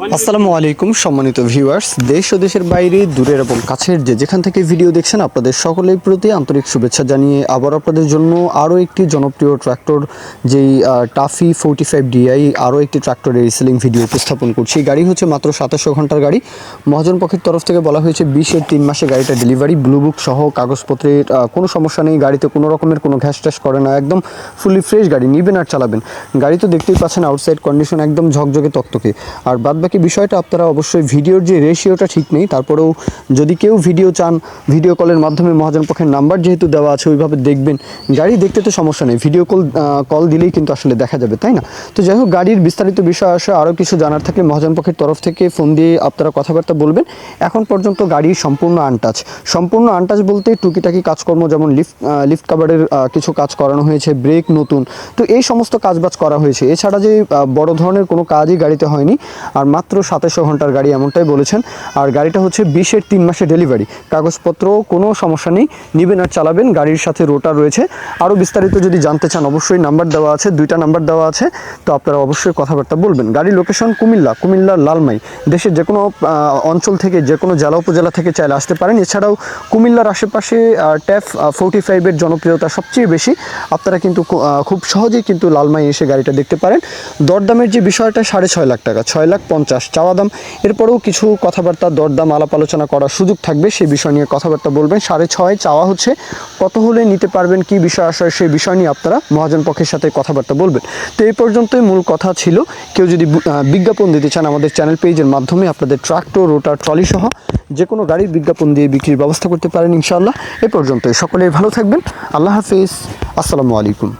আসসালামু আলাইকুম, সম্মানিত ভিউয়ার্স দেশ ও দেশের বাইরে, দূরের এবং কাছের যে যেখান থেকে ভিডিও দেখছেন, আপনাদের সকলের প্রতি আন্তরিক শুভেচ্ছা জানিয়ে আবার আপনাদের জন্য আরও একটি জনপ্রিয় ট্র্যাক্টর যেই টাফি ফোর্টি ফাইভ ডিআই আরও একটি ট্র্যাক্টরের রিসেলিং ভিডিও উপস্থাপন করছি। এই গাড়ি হচ্ছে মাত্র সাতাশশো ঘণ্টার গাড়ি। মহাজন পক্ষের তরফ থেকে বলা হয়েছে বিশের তিন মাসে গাড়িটা ডেলিভারি ব্লু বুক সহ কাগজপত্রের কোনো সমস্যা নেই। গাড়িতে কোনো রকমের কোনো ঘ্যাস ট্যাস করে না। একদম ফুলি ফ্রেশ গাড়ি। নিবেন আর চালাবেন। গাড়ি তো দেখতেই পাচ্ছেন আউটসাইড কন্ডিশন একদম ঝকঝকে তকতকে। আর বাদবাকি বিষয়টা আপনারা অবশ্যই ভিডিওর যে রেশিওটা ঠিক নেই, তারপরেও যদি কেউ ভিডিও চান ভিডিও কলের মাধ্যমে মহাজন পক্ষের নাম্বার যেহেতু দেওয়া আছে, ওইভাবে দেখবেন। গাড়ি দেখতে তো সমস্যা নেই ভিডিও কল কল দিলেই কিন্তু আসলে দেখা যাবে, তাই না? তো যাই হোক, গাড়ির বিস্তারিত বিষয় আসে, আরও কিছু জানার থাকলে মহাজন পক্ষের তরফ থেকে ফোন দিয়ে আপনারা কথাবার্তা বলবেন। এখন পর্যন্ত গাড়ি সম্পূর্ণ আনটাচ সম্পূর্ণ আনটাচ বলতে টুকিটাকি কাজকর্ম, যেমন লিফট লিফট কাভারের কিছু কাজ করানো হয়েছে ব্রেক নতুন। তো এই সমস্ত কাজবাজ করা হয়েছে। এছাড়া যে বড় ধরনের কোনো কাজই গাড়িতে হয়নি। আর মাত্র সাতাশশো ঘণ্টার গাড়ি এমনটাই বলেছেন। আর গাড়িটা হচ্ছে বিশের তিন মাসে ডেলিভারি কাগজপত্র কোনো সমস্যা নেই, নিবেন আর চালাবেন, গাড়ির সাথে রোটার রয়েছে। আরও বিস্তারিত যদি জানতে চান, অবশ্যই নাম্বার দেওয়া আছে, দুইটা নাম্বার দেওয়া আছে। তো আপনারা অবশ্যই কথাবার্তা বলবেন। গাড়ির লোকেশন কুমিল্লা কুমিল্লার লালমাই। দেশের যে কোনো অঞ্চল থেকে, যে কোনো জেলা, উপজেলা থেকে চাইলে আসতে পারেন। এছাড়াও কুমিল্লার আশেপাশে ট্যাফ ফোর্টি ফাইভের জনপ্রিয়তা সবচেয়ে বেশি। আপনারা কিন্তু খুব সহজেই কিন্তু লালমাই এসে গাড়িটা দেখতে পারেন। দরদামের যে বিষয়টা, সাড়ে ছয় লাখ টাকা। ছয় লাখ পঞ্চাশ চাওয়া দাম। এরপরেও কিছু কথাবার্তা, দরদাম, আলাপ আলোচনা করার সুযোগ থাকবে সেই বিষয় নিয়ে কথাবার্তা বলবেন। সাড়ে ছয় চাওয়া হচ্ছে, কত হলে নিতে পারবেন, কি বিষয় আসে সেই বিষয় নিয়ে আপনারা মহাজন পক্ষের সাথে কথাবার্তা বলবেন। তো এই পর্যন্তই মূল কথা ছিল। কেউ যদি বিজ্ঞাপন দিতে চান আমাদের চ্যানেল পেজের মাধ্যমে, আপনাদের ট্রাক্টর, রোটার, ট্রলি সহ যে কোনো গাড়ির বিজ্ঞাপন দিয়ে বিক্রির ব্যবস্থা করতে পারেন ইনশাআল্লাহ। এ পর্যন্তই। সকলেই ভালো থাকবেন। আল্লাহ হাফিজ। আসসালামু আলাইকুম।